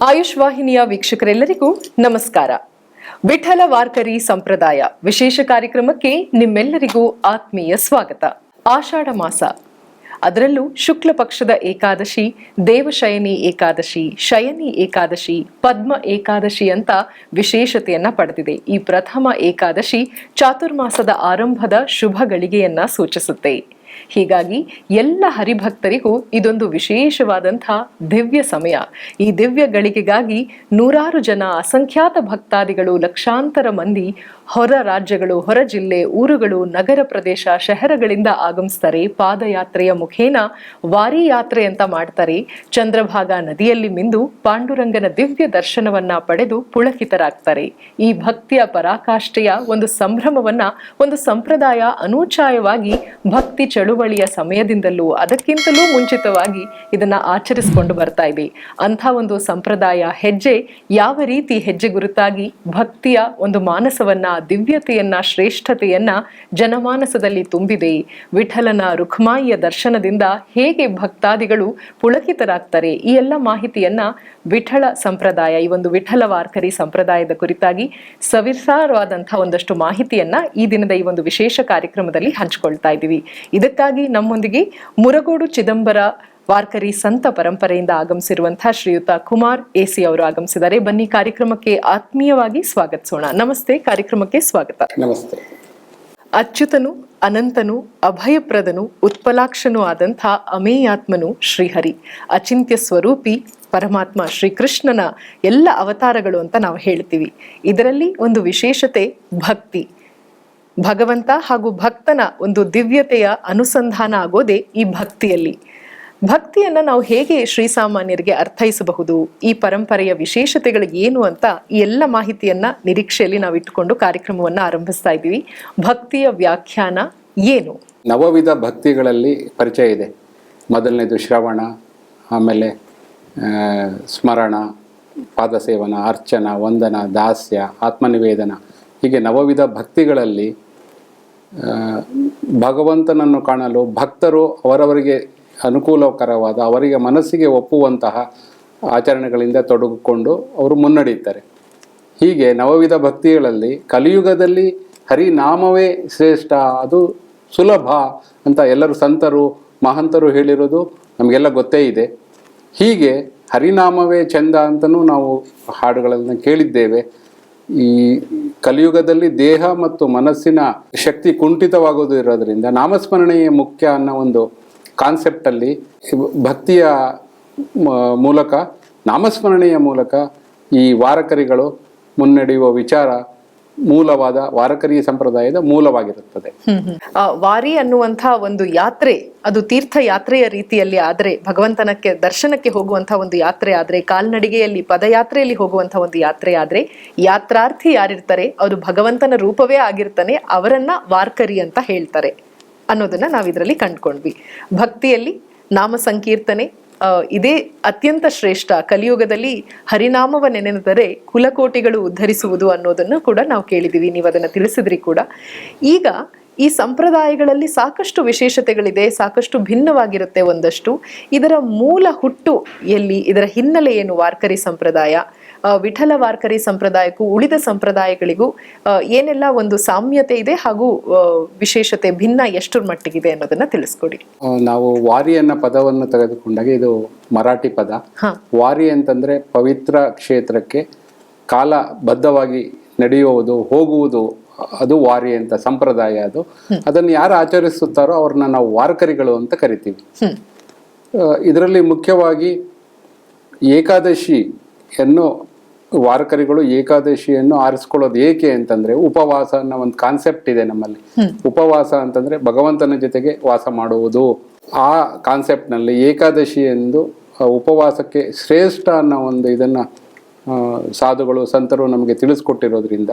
ಆಯುಷ್ ವಾಹಿನಿಯ ವೀಕ್ಷಕರೆಲ್ಲರಿಗೂ ನಮಸ್ಕಾರ. ವಿಠಲ ವಾರ್ಕರಿ ಸಂಪ್ರದಾಯ ವಿಶೇಷ ಕಾರ್ಯಕ್ರಮಕ್ಕೆ ನಿಮ್ಮೆಲ್ಲರಿಗೂ ಆತ್ಮೀಯ ಸ್ವಾಗತ. ಆಷಾಢ ಮಾಸ. ಅದರಲ್ಲೂ ಶುಕ್ಲ ಪಕ್ಷದ ಏಕಾದಶಿ, ದೇವಶಯನಿ ಏಕಾದಶಿ, ಶಯನಿ ಏಕಾದಶಿ, ಪದ್ಮ ಏಕಾದಶಿ ಅಂತ ವಿಶೇಷತೆಯನ್ನ ಪಡೆದಿದೆ. ಈ ಪ್ರಥಮ ಏಕಾದಶಿ ಚಾತುರ್ಮಾಸದ ಆರಂಭದ ಶುಭ ಗಳಿಗೆಯನ್ನ ಸೂಚಿಸುತ್ತೆ. ಹೀಗಾಗಿ ಎಲ್ಲ ಹರಿಭಕ್ತರಿಗೂ ಇದೊಂದು ವಿಶೇಷವಾದಂಥ ದಿವ್ಯ ಸಮಯ. ಈ ದಿವ್ಯ ಗಳಿಗೆಗಾಗಿ ನೂರಾರು ಜನ ಅಸಂಖ್ಯಾತ ಭಕ್ತಾದಿಗಳು ಲಕ್ಷಾಂತರ ಮಂದಿ ಹೊರ ರಾಜ್ಯಗಳು, ಹೊರ ಜಿಲ್ಲೆ, ಊರುಗಳು, ನಗರ ಪ್ರದೇಶ, ಶಹರಗಳಿಂದ ಆಗಮಿಸ್ತಾರೆ. ಪಾದಯಾತ್ರೆಯ ಮುಖೇನ ವಾರಿ ಯಾತ್ರೆ ಅಂತ ಮಾಡ್ತಾರೆ. ಚಂದ್ರಭಾಗ ನದಿಯಲ್ಲಿ ಮಿಂದು ಪಾಂಡುರಂಗನ ದಿವ್ಯ ದರ್ಶನವನ್ನ ಪಡೆದು ಪುಳಕಿತರಾಗ್ತಾರೆ. ಈ ಭಕ್ತಿಯ ಪರಾಕಾಷ್ಠೆಯ ಒಂದು ಸಂಭ್ರಮವನ್ನ, ಒಂದು ಸಂಪ್ರದಾಯ ಅನೂಚಾಯವಾಗಿ ಭಕ್ತಿ ಚಳುವಳಿಯ ಸಮಯದಿಂದಲೂ ಅದಕ್ಕಿಂತಲೂ ಮುಂಚಿತವಾಗಿ ಇದನ್ನ ಆಚರಿಸಿಕೊಂಡು ಬರ್ತಾ ಇದೆ. ಅಂಥ ಒಂದು ಸಂಪ್ರದಾಯ ಹೆಜ್ಜೆ ಯಾವ ರೀತಿ ಹೆಜ್ಜೆ ಗುರುತಾಗಿ ಭಕ್ತಿಯ ಒಂದು ಮಾನಸವನ್ನ ದಿವ್ಯತೆಯನ್ನ, ಶ್ರೇಷ್ಠತೆಯನ್ನ ಜನಮಾನಸದಲ್ಲಿ ತುಂಬಿದೆ. ವಿಠಲನ ರುಕ್ಮಾಯಿಯ ದರ್ಶನದಿಂದ ಹೇಗೆ ಭಕ್ತಾದಿಗಳು ಪುಳಕಿತರಾಗ್ತಾರೆ? ಈ ಎಲ್ಲ ಮಾಹಿತಿಯನ್ನ ವಿಠಲ ಸಂಪ್ರದಾಯ, ಈ ಒಂದು ವಿಠಲ ವಾರ್ಕರಿ ಸಂಪ್ರದಾಯದ ಕುರಿತಾಗಿ ಸವಿಸಾರವಾದಂತಹ ಒಂದಷ್ಟು ಮಾಹಿತಿಯನ್ನ ಈ ದಿನದ ಈ ಒಂದು ವಿಶೇಷ ಕಾರ್ಯಕ್ರಮದಲ್ಲಿ ಹಂಚಿಕೊಳ್ತಾ ಇದ್ದೀವಿ. ಇದಕ್ಕಾಗಿ ನಮ್ಮೊಂದಿಗೆ ಮುರಗೋಡು ಚಿದಂಬರ ವಾರ್ಕರಿ ಸಂತ ಪರಂಪರೆಯಿಂದ ಆಗಮಿಸಿರುವಂತಹ ಶ್ರೀಯುತ ಕುಮಾರ್ ಎಸಿ ಅವರು ಆಗಮಿಸಿದ್ದಾರೆ. ಬನ್ನಿ ಕಾರ್ಯಕ್ರಮಕ್ಕೆ ಆತ್ಮೀಯವಾಗಿ ಸ್ವಾಗತಿಸೋಣ. ನಮಸ್ತೆ ಕಾರ್ಯಕ್ರಮಕ್ಕೆ ಸ್ವಾಗತ. ನಮಸ್ತೆ. ಅಚ್ಯುತನು ಅನಂತನು ಅಭಯಪ್ರದನು ಉತ್ಪಲಾಕ್ಷನು ಆದಂಥ ಅಮೇಯಾತ್ಮನು ಶ್ರೀಹರಿ. ಅಚಿಂತ್ಯ ಸ್ವರೂಪಿ ಪರಮಾತ್ಮ ಶ್ರೀಕೃಷ್ಣನ ಎಲ್ಲ ಅವತಾರಗಳು ಅಂತ ನಾವು ಹೇಳ್ತೀವಿ. ಇದರಲ್ಲಿ ಒಂದು ವಿಶೇಷತೆ ಭಕ್ತಿ. ಭಗವಂತ ಹಾಗೂ ಭಕ್ತನ ಒಂದು ದಿವ್ಯತೆಯ ಅನುಸಂಧಾನ ಆಗೋದೇ ಈ ಭಕ್ತಿಯಲ್ಲಿ. ಭಕ್ತಿಯನ್ನ ನಾವು ಹೇಗೆ ಶ್ರೀಸಾಮಾನ್ಯರಿಗೆ ಅರ್ಥೈಸಬಹುದು? ಈ ಪರಂಪರೆಯ ವಿಶೇಷತೆಗಳು ಏನು ಅಂತ ಈ ಎಲ್ಲ ಮಾಹಿತಿಯನ್ನ ನಿರೀಕ್ಷೆಯಲ್ಲಿ ನಾವು ಇಟ್ಟುಕೊಂಡು ಕಾರ್ಯಕ್ರಮವನ್ನ ಆರಂಭಿಸ್ತಾ ಇದ್ದೀವಿ. ಭಕ್ತಿಯ ವ್ಯಾಖ್ಯಾನ ಏನು? ನವವಿಧ ಭಕ್ತಿಗಳಲ್ಲಿ ಪರಿಚಯ ಇದೆ. ಮೊದಲನೇದು ಶ್ರವಣ, ಆಮೇಲೆ ಸ್ಮರಣ, ಪಾದಸೇವನ, ಅರ್ಚನ, ವಂದನ, ದಾಸ್ಯ, ಆತ್ಮನಿವೇದನ. ಹೀಗೆ ನವವಿಧ ಭಕ್ತಿಗಳಲ್ಲಿ ಭಗವಂತನನ್ನು ಕಾಣಲು ಭಕ್ತರು ಅವರವರಿಗೆ ಅನುಕೂಲಕರವಾದ, ಅವರಿಗೆ ಮನಸ್ಸಿಗೆ ಒಪ್ಪುವಂತಹ ಆಚರಣೆಗಳಿಂದ ತೊಡಗಿಕೊಂಡು ಅವರು ಮುನ್ನಡೆಯುತ್ತಾರೆ. ಹೀಗೆ ನವವಿಧ ಭಕ್ತಿಗಳಲ್ಲಿ ಕಲಿಯುಗದಲ್ಲಿ ಹರಿನಾಮವೇ ಶ್ರೇಷ್ಠ, ಅದು ಸುಲಭ ಅಂತ ಎಲ್ಲರೂ ಸಂತರು, ಮಹಂತರು ಹೇಳಿರೋದು ನಮಗೆಲ್ಲ ಗೊತ್ತೇ ಇದೆ. ಹೀಗೆ ಹರಿನಾಮವೇ ಚಂದ ಅಂತಲೂ ನಾವು ಹಾಡುಗಳನ್ನು ಕೇಳಿದ್ದೇವೆ. ಈ ಕಲಿಯುಗದಲ್ಲಿ ದೇಹ ಮತ್ತು ಮನಸ್ಸಿನ ಶಕ್ತಿ ಕುಂಠಿತವಾಗೋದು ಇರೋದರಿಂದ ನಾಮಸ್ಮರಣೆಯೇ ಮುಖ್ಯ ಅನ್ನೋ ಒಂದು ಕಾನ್ಸೆಪ್ಟಲ್ಲಿ ಭಕ್ತಿಯ ಮೂಲಕ, ನಾಮಸ್ಮರಣೆಯ ಮೂಲಕ ಈ ವಾರಕರಿಗಳು ಮುನ್ನಡೆಯುವ ವಿಚಾರ ಮೂಲವಾದ ವಾರಕರಿ ಸಂಪ್ರದಾಯದ ಮೂಲವಾಗಿರುತ್ತದೆ. ವಾರಿ ಅನ್ನುವಂತಹ ಒಂದು ಯಾತ್ರೆ, ಅದು ತೀರ್ಥ ಯಾತ್ರೆಯ ರೀತಿಯಲ್ಲಿ ಆದರೆ, ಭಗವಂತನಕ್ಕೆ ದರ್ಶನಕ್ಕೆ ಹೋಗುವಂತಹ ಒಂದು ಯಾತ್ರೆ ಆದರೆ, ಕಾಲ್ನಡಿಗೆಯಲ್ಲಿ ಪದಯಾತ್ರೆಯಲ್ಲಿ ಹೋಗುವಂತಹ ಒಂದು ಯಾತ್ರೆ ಆದರೆ, ಯಾತ್ರಾರ್ಥಿ ಯಾರಿರ್ತಾರೆ, ಅವರು ಭಗವಂತನ ರೂಪವೇ ಆಗಿರ್ತಾನೆ, ಅವರನ್ನ ವಾರ್ಕರಿ ಅಂತ ಹೇಳ್ತಾರೆ. ಅನ್ನೋದನ್ನ ನಾವು ಇದರಲ್ಲಿ ಕಂಡ್ಕೊಂಡ್ವಿ. ಭಕ್ತಿಯಲ್ಲಿ ನಾಮ ಸಂಕೀರ್ತನೆ ಇದೇ ಅತ್ಯಂತ ಶ್ರೇಷ್ಠ ಕಲಿಯುಗದಲ್ಲಿ ಹರಿನಾಮವ ನೆನೆದರೆ ಕುಲಕೋಟಿಗಳು ಉದ್ಧರಿಸುವುದು ಅನ್ನೋದನ್ನು ಕೂಡ ನಾವು ಕೇಳಿದ್ದೀವಿ. ನೀವು ಅದನ್ನು ತಿಳಿಸಿದ್ರಿ ಕೂಡ. ಈಗ ಈ ಸಂಪ್ರದಾಯಗಳಲ್ಲಿ ಸಾಕಷ್ಟು ವಿಶೇಷತೆಗಳಿದೆ, ಸಾಕಷ್ಟು ಭಿನ್ನವಾಗಿರುತ್ತೆ ಒಂದಷ್ಟು. ಇದರ ಮೂಲ ಹುಟ್ಟು ಎಲ್ಲಿ, ಇದರ ಹಿನ್ನೆಲೆ ಏನು ವಾರ್ಕರಿ ಸಂಪ್ರದಾಯ? ವಿಠಲ ವಾರ್ಕರಿ ಸಂಪ್ರದಾಯಕ್ಕೂ ಉಳಿದ ಸಂಪ್ರದಾಯಗಳಿಗೂ ಏನೆಲ್ಲ ಒಂದು ಸಾಮ್ಯತೆ ಇದೆ ಹಾಗೂ ವಿಶೇಷತೆ ಭಿನ್ನ ಎಷ್ಟರ ಮಟ್ಟಿಗಿದೆ ಅನ್ನೋದನ್ನ ತಿಳಿಸ್ಕೊಡಿ. ನಾವು ವಾರಿ ಅನ್ನೋ ಪದವನ್ನು ತೆಗೆದುಕೊಂಡಾಗ ಇದು ಮರಾಠಿ ಪದ. ವಾರಿ ಅಂತಂದ್ರೆ ಪವಿತ್ರ ಕ್ಷೇತ್ರಕ್ಕೆ ಕಾಲ ಬದ್ಧವಾಗಿ ನಡೆಯುವುದು ಹೋಗುವುದು ಅದು ವಾರಿ ಅಂತ ಸಂಪ್ರದಾಯ ಅದು. ಅದನ್ನು ಯಾರು ಆಚರಿಸುತ್ತಾರೋ ಅವ್ರನ್ನ ನಾವು ವಾರ್ಕರಿಗಳು ಅಂತ ಕರಿತೀವಿ. ಇದರಲ್ಲಿ ಮುಖ್ಯವಾಗಿ ಏಕಾದಶಿಯನ್ನು ವಾರಕರಿಗಳು ಏಕಾದಶಿಯನ್ನು ಆರಿಸ್ಕೊಳ್ಳೋದು ಏಕೆ ಅಂತಂದ್ರೆ ಉಪವಾಸ ಅನ್ನೋ ಒಂದು ಕಾನ್ಸೆಪ್ಟ್ ಇದೆ ನಮ್ಮಲ್ಲಿ. ಉಪವಾಸ ಅಂತಂದ್ರೆ ಭಗವಂತನ ಜೊತೆಗೆ ವಾಸ ಮಾಡುವುದು. ಆ ಕಾನ್ಸೆಪ್ಟ್ನಲ್ಲಿ ಏಕಾದಶಿ ಎಂದು ಉಪವಾಸಕ್ಕೆ ಶ್ರೇಷ್ಠ ಅನ್ನೋ ಒಂದು ಇದನ್ನ ಸಾಧುಗಳು ಸಂತರು ನಮಗೆ ತಿಳಿಸ್ಕೊಟ್ಟಿರೋದ್ರಿಂದ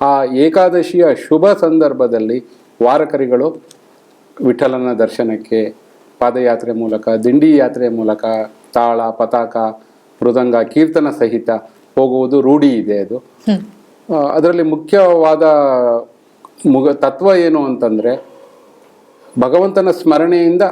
ಆ ಏಕಾದಶಿಯ ಶುಭ ಸಂದರ್ಭದಲ್ಲಿ ವಾರಕರಿಗಳು ವಿಠಲನ ದರ್ಶನಕ್ಕೆ ಪಾದಯಾತ್ರೆ ಮೂಲಕ ದಿಂಡಿ ಯಾತ್ರೆ ಮೂಲಕ ತಾಳ ಪತಾಕ ಮೃದಂಗ ಕೀರ್ತನ ಸಹಿತ ಹೋಗುವುದು ರೂಢಿ ಇದೆ ಅದು. ಅದರಲ್ಲಿ ಮುಖ್ಯವಾದ ಮುಗ ತತ್ವ ಏನು ಅಂತಂದರೆ ಭಗವಂತನ ಸ್ಮರಣೆಯಿಂದ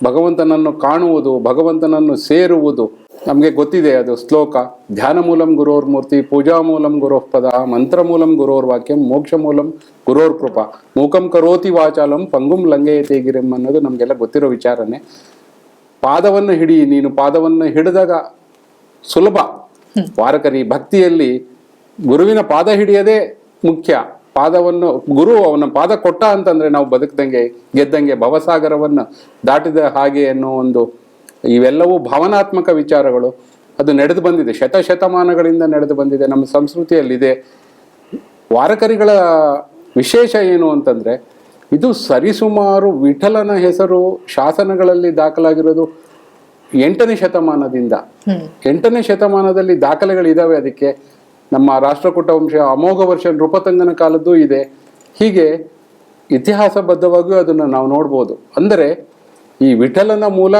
ಭಗವಂತನನ್ನು ಕಾಣುವುದು ಭಗವಂತನನ್ನು ಸೇರುವುದು. ನಮಗೆ ಗೊತ್ತಿದೆ ಅದು ಶ್ಲೋಕ. ಧ್ಯಾನ ಮೂಲಂ ಗುರೋರ್ ಮೂರ್ತಿ ಪೂಜಾ ಮೂಲಂ ಗುರೋರ್ ಪದ ಮಂತ್ರ ಮೂಲಂ ಗುರೋರ್ ವಾಕ್ಯಂ ಮೋಕ್ಷ ಮೂಲಂ ಗುರೋರ್ ಕೃಪಾ. ಮೂಕಂ ಕರೋತಿ ವಾಚಾಲಂ ಪಂಗುಂ ಲಂಗೆಯತೆ ಗಿರಂ ಅನ್ನೋದು ನಮಗೆಲ್ಲ ಗೊತ್ತಿರೋ ವಿಚಾರನೆ. ಪಾದವನ್ನು ಹಿಡಿ ನೀನು ಪಾದವನ್ನು ಹಿಡಿದಾಗ ಸುಲಭ. ವಾರಕರಿ ಭಕ್ತಿಯಲ್ಲಿ ಗುರುವಿನ ಪಾದ ಹಿಡಿಯದೇ ಮುಖ್ಯ. ಪಾದವನ್ನು ಗುರು ಅವನ ಪಾದ ಕೊಟ್ಟ ಅಂತಂದ್ರೆ ನಾವು ಬದುಕ್ದಂಗೆ, ಗೆದ್ದಂಗೆ ಭವಸಾಗರವನ್ನು ದಾಟಿದ ಹಾಗೆ ಅನ್ನೋ ಒಂದು ಇವೆಲ್ಲವೂ ಭಾವನಾತ್ಮಕ ವಿಚಾರಗಳು. ಅದು ನಡೆದು ಬಂದಿದೆ. ಶತಶತಮಾನಗಳಿಂದ ನಡೆದು ಬಂದಿದೆ. ನಮ್ಮ ಸಂಸ್ಕೃತಿಯಲ್ಲಿದೆ. ವಾರಕರಿಗಳ ವಿಶೇಷ ಏನು ಅಂತಂದ್ರೆ, ಇದು ಸರಿಸುಮಾರು ವಿಠಲನ ಹೆಸರು ಶಾಸನಗಳಲ್ಲಿ ದಾಖಲಾಗಿರೋದು ಎಂಟನೇ ಶತಮಾನದಿಂದ ಎಂಟನೇ ಶತಮಾನದಲ್ಲಿ ದಾಖಲೆಗಳಿದಾವೆ ಅದಕ್ಕೆ. ನಮ್ಮ ರಾಷ್ಟ್ರಕೂಟ ವಂಶ ಅಮೋಘ ವರ್ಷ ನೃಪತಂಗನ ಕಾಲದ್ದು ಇದೆ. ಹೀಗೆ ಇತಿಹಾಸಬದ್ಧವಾಗಿಯೂ ಅದನ್ನು ನಾವು ನೋಡ್ಬೋದು. ಅಂದರೆ ಈ ವಿಠಲನ ಮೂಲ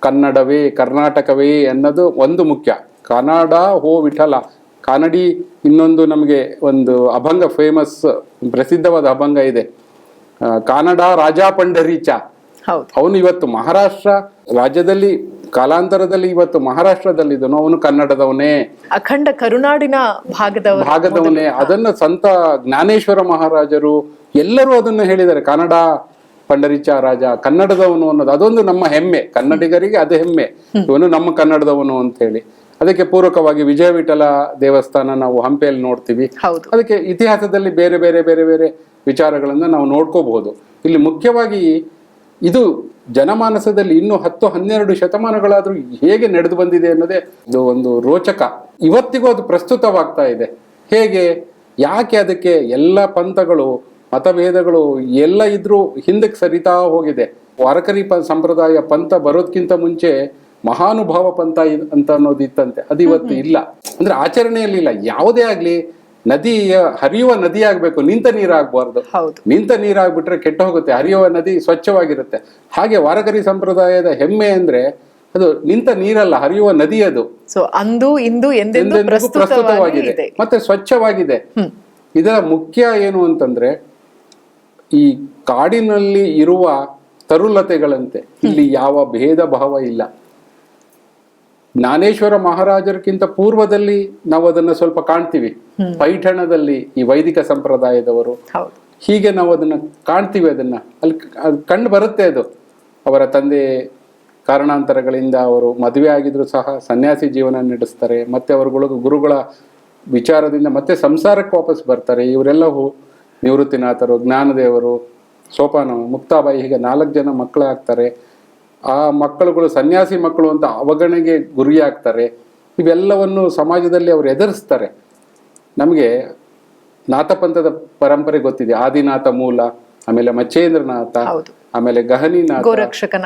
ಕನ್ನಡವೇ ಕರ್ನಾಟಕವೇ ಅನ್ನೋದು ಒಂದು ಮುಖ್ಯ. ಕನ್ನಡ ಹೋ ವಿಠಲ. ಕನ್ನಡಿ ಇನ್ನೊಂದು ನಮಗೆ ಒಂದು ಅಭಂಗ ಫೇಮಸ್ ಪ್ರಸಿದ್ಧವಾದ ಅಭಂಗ ಇದೆ. ಕನ್ನಡ ಕಾನಡ ರಾಜಾ ಪಂಡರೀಚ. ಅವನು ಇವತ್ತು ಮಹಾರಾಷ್ಟ್ರ ರಾಜ್ಯದಲ್ಲಿ ಕಾಲಾಂತರದಲ್ಲಿ ಇವತ್ತು ಮಹಾರಾಷ್ಟ್ರದಲ್ಲಿ ಇದನ್ನು ಅವನು ಕನ್ನಡದವನೇ. ಅಖಂಡ ಕರುನಾಡಿನ ಭಾಗದ ಭಾಗದವನೇ. ಅದನ್ನ ಸಂತ ಜ್ಞಾನೇಶ್ವರ ಮಹಾರಾಜರು ಎಲ್ಲರೂ ಅದನ್ನ ಹೇಳಿದ್ದಾರೆ. ಕನ್ನಡ ಪಂಡರಿಚ ರಾಜ ಕನ್ನಡದವನು ಅನ್ನೋದು ಅದೊಂದು ನಮ್ಮ ಹೆಮ್ಮೆ. ಕನ್ನಡಿಗರಿಗೆ ಅದು ಹೆಮ್ಮೆ. ಇವನು ನಮ್ಮ ಕನ್ನಡದವನು ಅಂತ ಹೇಳಿ ಅದಕ್ಕೆ ಪೂರಕವಾಗಿ ವಿಜಯ ವಿಠಲ ದೇವಸ್ಥಾನ ನಾವು ಹಂಪೆಯಲ್ಲಿ ನೋಡ್ತೀವಿ. ಅದಕ್ಕೆ ಇತಿಹಾಸದಲ್ಲಿ ಬೇರೆ ಬೇರೆ ಬೇರೆ ಬೇರೆ ವಿಚಾರಗಳನ್ನ ನಾವು ನೋಡ್ಕೋಬಹುದು. ಇಲ್ಲಿ ಮುಖ್ಯವಾಗಿ ಇದು ಜನಮಾನಸದಲ್ಲಿ ಇನ್ನು ಹತ್ತು ಹನ್ನೆರಡು ಶತಮಾನಗಳಾದರೂ ಹೇಗೆ ನಡೆದು ಬಂದಿದೆ ಅನ್ನೋದೇ ಇದು ಒಂದು ರೋಚಕ. ಇವತ್ತಿಗೂ ಅದು ಪ್ರಸ್ತುತವಾಗ್ತಾ ಇದೆ. ಹೇಗೆ? ಯಾಕೆ ಅದಕ್ಕೆ ಎಲ್ಲ ಪಂಥಗಳು ಮತಭೇದಗಳು ಎಲ್ಲ ಇದ್ರೂ ಹಿಂದಕ್ಕೆ ಸರಿತಾ ಹೋಗಿದೆ? ವಾರಕರಿ ಪ ಸಂಪ್ರದಾಯ ಪಂಥ ಬರೋದ್ಕಿಂತ ಮುಂಚೆ ಮಹಾನುಭಾವ ಪಂಥ ಅಂತ ಅನ್ನೋದು ಇತ್ತಂತೆ ಅದು ಇವತ್ತು ಇಲ್ಲ. ಅಂದ್ರೆ ಆಚರಣೆಯಲ್ಲಿ ಇಲ್ಲ. ಯಾವುದೇ ಆಗ್ಲಿ ನದಿ ಹರಿಯುವ ನದಿ ಆಗ್ಬೇಕು ನಿಂತ ನೀರಾಗಬಾರ್ದು ನಿಂತ ನೀರಾಗ್ಬಿಟ್ರೆ ಕೆಟ್ಟ ಹೋಗುತ್ತೆ ಹರಿಯುವ ನದಿ ಸ್ವಚ್ಛವಾಗಿರುತ್ತೆ. ಹಾಗೆ ವಾರಕರಿ ಸಂಪ್ರದಾಯದ ಹೆಮ್ಮೆ ಅಂದ್ರೆ ಅದು ನಿಂತ ನೀರಲ್ಲ ಹರಿಯುವ ನದಿ ಅದು. ಸೊ ಅಂದು ಇಂದು ಪ್ರಸ್ತುತವಾಗಿದೆ. ಮತ್ತೆ ಸ್ವಚ್ಛವಾಗಿದೆ. ಇದರ ಮುಖ್ಯ ಏನು ಅಂತಂದ್ರೆ ಈ ಕಾಡಿನಲ್ಲಿ ಇರುವ ತರುಲತೆಗಳಂತೆ. ಇಲ್ಲಿ ಯಾವ ಭೇದ ಭಾವ ಇಲ್ಲ. ಜ್ಞಾನೇಶ್ವರ ಮಹಾರಾಜರಿಗಿಂತ ಪೂರ್ವದಲ್ಲಿ ನಾವು ಅದನ್ನ ಸ್ವಲ್ಪ ಕಾಣ್ತೀವಿ. ಪೈಠಣದಲ್ಲಿ ಈ ವೈದಿಕ ಸಂಪ್ರದಾಯದವರು. ಹೀಗೆ ನಾವು ಅದನ್ನ ಕಾಣ್ತೀವಿ ಅದನ್ನ. ಅಲ್ಲಿ ಕಂಡು ಬರುತ್ತೆ ಅದು. ಅವರ ತಂದೆ ಕಾರಣಾಂತರಗಳಿಂದ ಅವರು ಮದುವೆ ಆಗಿದ್ರು ಸಹ ಸನ್ಯಾಸಿ ಜೀವನ ನಡೆಸ್ತಾರೆ. ಮತ್ತೆ ಅವರುಗಳು ಗುರುಗಳ ವಿಚಾರದಿಂದ ಮತ್ತೆ ಸಂಸಾರಕ್ಕೆ ವಾಪಸ್ ಬರ್ತಾರೆ. ಇವರೆಲ್ಲವೂ ನಿವೃತ್ತಿನಾಥರು ಜ್ಞಾನದೇವರು ಸೋಪಾನ ಮುಕ್ತಾಬಾಯಿ ಹೀಗೆ ನಾಲ್ಕು ಜನ ಮಕ್ಕಳಾಗ್ತಾರೆ. ಆ ಮಕ್ಕಳುಗಳು ಸನ್ಯಾಸಿ ಮಕ್ಕಳು ಅಂತ ಅವಗಣೆಗೆ ಗುರಿಯಾಗ್ತಾರೆ. ಇವೆಲ್ಲವನ್ನು ಸಮಾಜದಲ್ಲಿ ಅವರು ಎದುರಿಸ್ತಾರೆ. ನಮಗೆ ನಾಥಪಂಥದ ಪರಂಪರೆ ಗೊತ್ತಿದೆ. ಆದಿನಾಥ ಮೂಲ ಆಮೇಲೆ ಮಚ್ಚೇಂದ್ರನಾಥ. ಆಮೇಲೆ ಗಹನಿನಾಥ